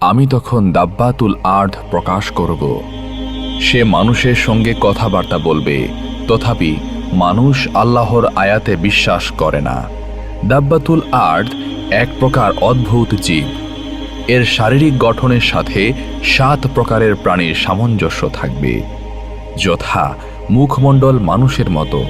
আমি তখন দাব্বাতুল আর্ধ প্রকাশ করব। সে মানুষের সঙ্গে কথাবার্তা বলবে, তথাপি মানুষ আল্লাহর আয়াতে বিশ্বাস করে না। দাব্বাতুল আর্ধ এক প্রকার অদ্ভুত জীব। এর শারীরিক গঠনের সাথে সাত প্রকারের প্রাণীর সামঞ্জস্য থাকবে। যথা মুখমণ্ডল মানুষের মতো,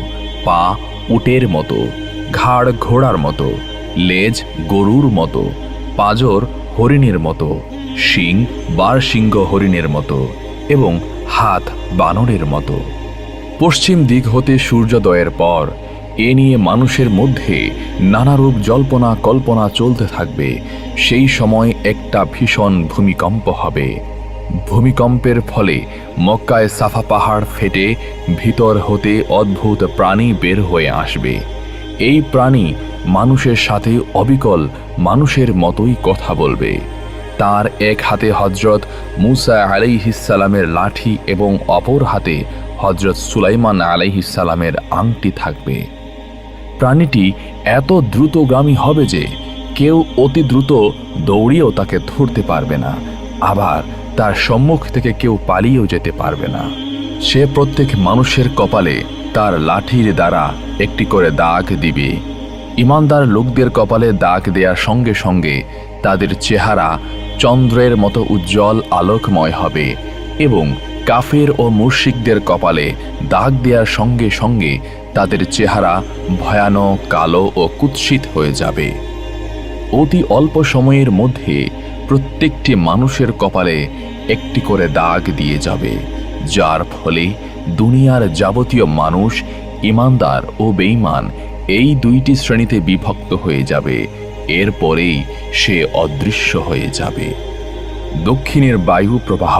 পা উটের মতো, ঘাড় ঘোড়ার মতো, লেজ গরুর মতো, পাজর হরিণের মতো। শিং বারশিংহ হরিণের মতো এবং হাত বানরের মতো। পশ্চিম দিক হতে সূর্যোদয়ের পর এ নিয়ে মানুষের মধ্যে নানারূপ জল্পনা কল্পনা চলতে থাকবে। সেই সময় একটা ভীষণ ভূমিকম্প হবে। ভূমিকম্পের ফলে মক্কায় সাফা পাহাড় ফেটে ভিতর হতে অদ্ভুত প্রাণী বের হয়ে আসবে। এই প্রাণী মানুষের সাথে অবিকল মানুষের মতোই কথা বলবে। তার এক হাতে হজরত মুসা আলাইহিসালামের লাঠি এবং অপর হাতে হজরত সুলাইমান আলাইহিসালামের আংটি থাকবে। প্রাণীটি এত দ্রুতগামী হবে যে কেউ অতি দ্রুত দৌড়িয়েও তাকে ধরতে পারবে না, আবার তার সম্মুখ থেকে কেউ পালিয়েও যেতে পারবে না। সে প্রত্যেক মানুষের কপালে তার লাঠির দ্বারা একটি করে দাগ দিবে। ইমানদার লোকদের কপালে দাগ দেওয়ার সঙ্গে সঙ্গে তাদের চেহারা চন্দ্রের মতো উজ্জ্বল আলোকময় হবে এবং কাফের ও মুর্শিকদের কপালে দাগ দেওয়ার সঙ্গে সঙ্গে তাদের চেহারা ভয়ানক, কালো ও কুৎসিত হয়ে যাবে। অতি অল্প সময়ের মধ্যে প্রত্যেকটি মানুষের কপালে একটি করে দাগ দিয়ে যাবে, যার ফলে দুনিয়ার যাবতীয় মানুষ, ইমানদার ও বেঈমান এই দুইটি শ্রেণীতে বিভক্ত হয়ে যাবে। এরপরেই সে অদৃশ্য হয়ে যাবে। দক্ষিণের বায়ু প্রবাহ।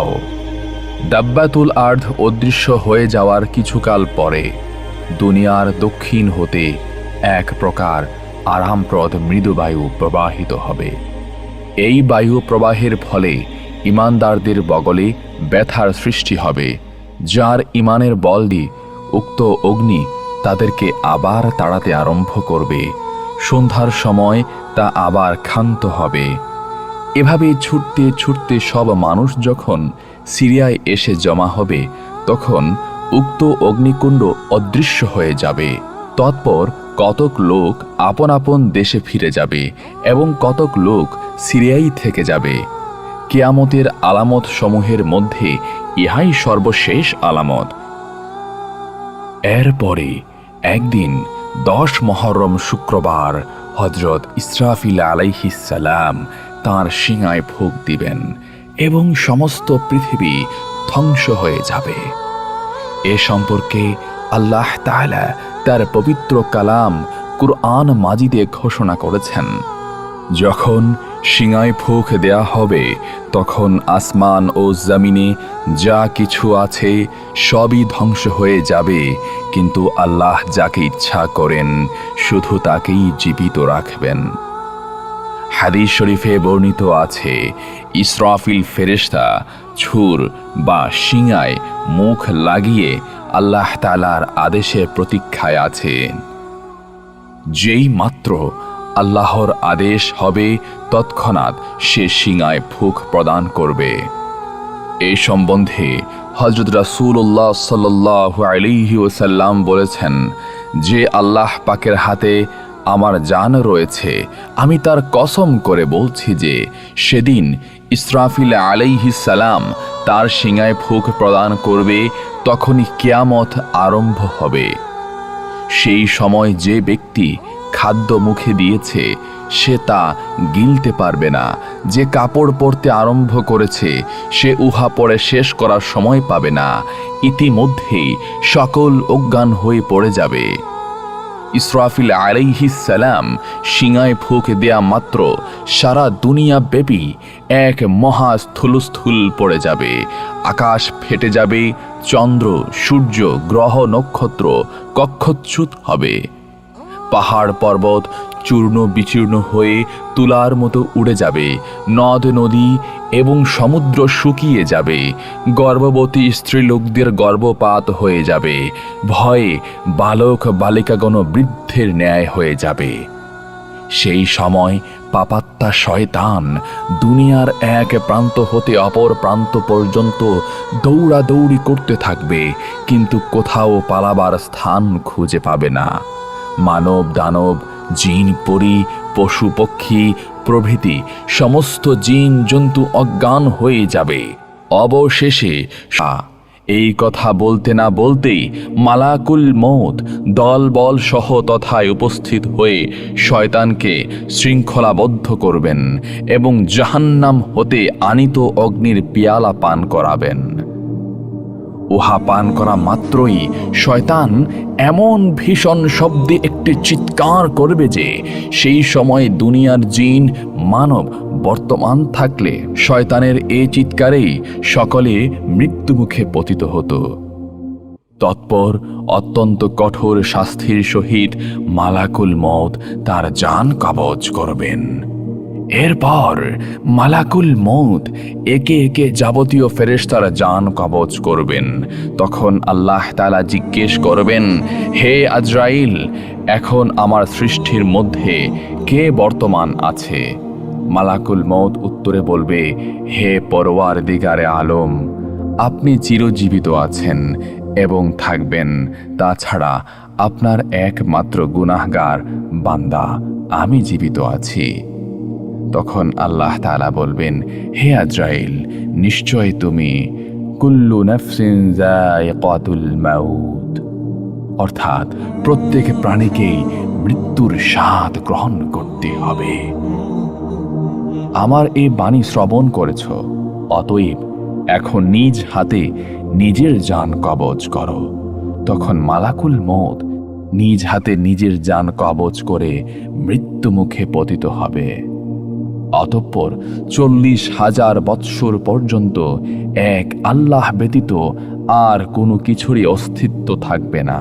দাব্বাতুল আর্ধ অদৃশ্য হয়ে যাওয়ার কিছুকাল পরে দুনিয়ার দক্ষিণ হতে এক প্রকার আরামপ্রদ মৃদুবায়ু প্রবাহিত হবে। এই বায়ু প্রবাহের ফলে ইমানদারদের বগলে ব্যথার সৃষ্টি হবে, যার ইমানের বল দিয়ে উক্ত অগ্নি তাদেরকে আবার তাড়াতে আরম্ভ করবে। সন্ধ্যার সময় তা আবার ক্ষান্ত হবে। এভাবে ছুটতে ছুটতে সব মানুষ যখন সিরিয়ায় এসে জমা হবে, তখন উক্ত অগ্নিকুণ্ড অদৃশ্য হয়ে যাবে। তৎপর কতক লোক আপন আপন দেশে ফিরে যাবে এবং কতক লোক সিরিয়াই থেকে যাবে। কেয়ামতের আলামত সমূহের মধ্যে ইহাই সর্বশেষ আলামত। এরপরে একদিন দশ মহরম শুক্রবার হজরত ইসরাফিল আলাইহিসালাম তাঁর সিঙায় ভোগ দিবেন এবং সমস্ত পৃথিবী ধ্বংস হয়ে যাবে। এ সম্পর্কে আল্লাহ তাআলা তার পবিত্র কালাম কুরআন মাজিদে ঘোষণা করেছেন। যখন সিঙায় ফুক দেয়া হবে, তখন আসমান ও জমিনে যা কিছু আছে সবই ধ্বংস হয়ে যাবে। কিন্তু আল্লাহ যাকে ইচ্ছা করেন, শুধু তাকেই জীবিত রাখবেন। হাদিস শরীফে বর্ণিত আছে, ইসরাফিল ফেরেশতা ছুর বা শিঙায় মুখ লাগিয়ে আল্লাহ তালার আদেশে প্রতীক্ষায় আছেন যেই মাত্র আল্লাহর আদেশ হবে, তৎক্ষণাৎ সে সিঙায় ফুক প্রদান করবে। এই সম্বন্ধে হজরত রাসূলুল্লাহ সাল্লাহ ওসাল্লাম বলেছেন, যে আল্লাহ পাকের হাতে আমার জান রয়েছে, আমি তার কসম করে বলছি যে, সেদিন ইসরাফিল আলাইহি সালাম তার সিঙায় ফুক প্রদান করবে, তখনই কেয়ামত আরম্ভ হবে। সেই সময় যে ব্যক্তি খাদ্য মুখে দিয়েছে, সে তা গিলতে পারবে না। যে কাপড় পরতে আরম্ভ করেছে, সে উহা পরে শেষ করার সময় পাবে না। ইতিমধ্যেই সকল অজ্ঞান হয়ে পড়ে যাবে। ইসরাফিল সালাম সিঙায় ফুক দেয়া মাত্র সারা দুনিয়া ব্যাপী এক মহা স্থূলস্থূল পড়ে যাবে। আকাশ ফেটে যাবে, চন্দ্র, সূর্য, গ্রহ, নক্ষত্র কক্ষচ্যুত হবে। পাহাড় পর্বত চূর্ণ বিচূর্ণ হয়ে তুলার মতো উড়ে যাবে। নদ, নদী এবং সমুদ্র শুকিয়ে যাবে। গর্ভবতী স্ত্রীলোকদের গর্ভপাত হয়ে যাবে। ভয়ে বালক বালিকাগণ বৃদ্ধের ন্যায় হয়ে যাবে। সেই সময় পাপাত্ম আত্মা শয়তান দুনিয়ার এক প্রান্ত হতে অপর প্রান্ত পর্যন্ত দৌড়াদৌড়ি করতে থাকবে, কিন্তু কোথাও পালাবার স্থান খুঁজে পাবে না। মানব, দানব, জিন, পরি, পশু, পক্ষী, প্রভৃতি, সমস্ত জিন, জন্তু, অজ্ঞান হয়ে যাবে। অবশেষে এই কথা বলতে না বলতেই মালাকুল মৌত দলবল সহ তথায় উপস্থিত হয়ে শয়তানকে শৃঙ্খলাবদ্ধ করবেন এবং জাহান্নাম হতে আনিত অগ্নির পিয়ালা পান করাবেন। উহা পান করা মাত্রই শয়তান এমন ভীষণ শব্দে একটি চিৎকার করবে যে সেই সময় দুনিয়ার জিন, মানব বর্তমান থাকলে শয়তানের এ চিৎকারেই সকলে মৃত্যুমুখে পতিত হতো। তৎপর অত্যন্ত কঠোর শাস্তির সহিত মালাকুল মত তার যান কবজ করবেন। এরপর মালাকুল মৌত একে একে যাবতীয় ফেরেশতার যান কবজ করবেন। তখন আল্লাহ তালা জিজ্ঞেস করবেন, হে আজরাইল, এখন আমার সৃষ্টির মধ্যে কে বর্তমান আছে? মালাকুল মৌত উত্তরে বলবে, হে পরোয়ার দিগারে আলম, আপনি চিরজীবিত আছেন এবং থাকবেন। তাছাড়া আপনার একমাত্র গুনাহগার বান্দা, আমি জীবিত আছি। তখন আল্লাহ তালা বলবেন, হে আজরাইল, নিশ্চয় তুমি কুল্লু নফসিন যায়কাতুল মাউত। অর্থাৎ প্রত্যেক প্রাণীকেই মৃত্যুর স্বাদ গ্রহণ করতে হবে। আমার এই বাণী শ্রবণ করেছ, অতএব এখন নিজ হাতে নিজের যান কবজ করো। তখন মালাকুল মত নিজ হাতে নিজের যান কবজ করে মৃত্যুমুখে পতিত হবে। অতঃপর চল্লিশ হাজার বৎসর পর্যন্ত এক আল্লাহ ব্যতীত আর কোনো কিছুরই অস্তিত্ব থাকবে না।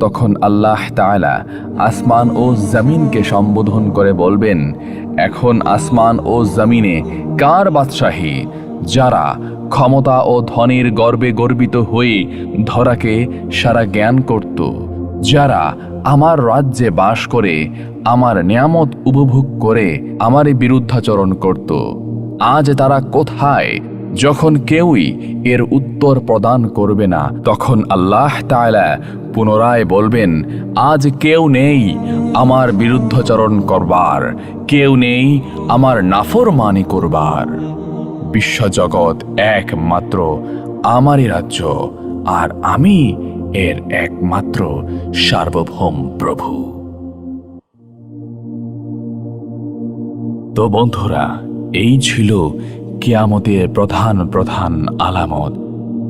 তখন আল্লাহ তাআলা আসমান ও জমিনকে সম্বোধন করে বলবেন, এখন আসমান ও জমিনে কার বাদশাহী, যারা ক্ষমতা ও ধনের গর্বে গর্বিত হয়ে ধরাকে সারা জ্ঞান করত? যারা আমার রাজ্যে বাস করে, আমার নিয়ামত উপভোগ করে আমারই বিরুদ্ধাচরণ করত। আজ তারা কোথায়? যখন কেউই এর উত্তর প্রদান করবে না, তখন আল্লাহ তাআলা পুনরায় বলবেন, আজ কেউ নেই আমার বিরুদ্ধাচরণ করবার, কেউ নেই আমার নাফরমানি করবার। বিশ্বজগৎ একমাত্র আমারই রাজ্য, আর আমি এর একমাত্র সার্বভৌম প্রভু। তো বন্ধুরা, এই ছিল কেয়ামতের প্রধান প্রধান আলামত।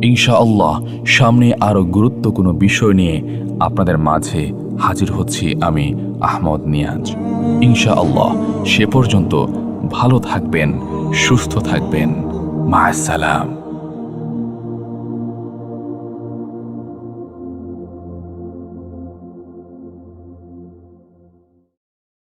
ইনশাআল্লাহ, সামনে আরও গুরুত্ব কোনো বিষয় নিয়ে আপনাদের মাঝে হাজির হচ্ছি আমি আহমদ নিয়াজ। ইনশাআল্লাহ, সে পর্যন্ত ভালো থাকবেন, সুস্থ থাকবেন। মা সালাম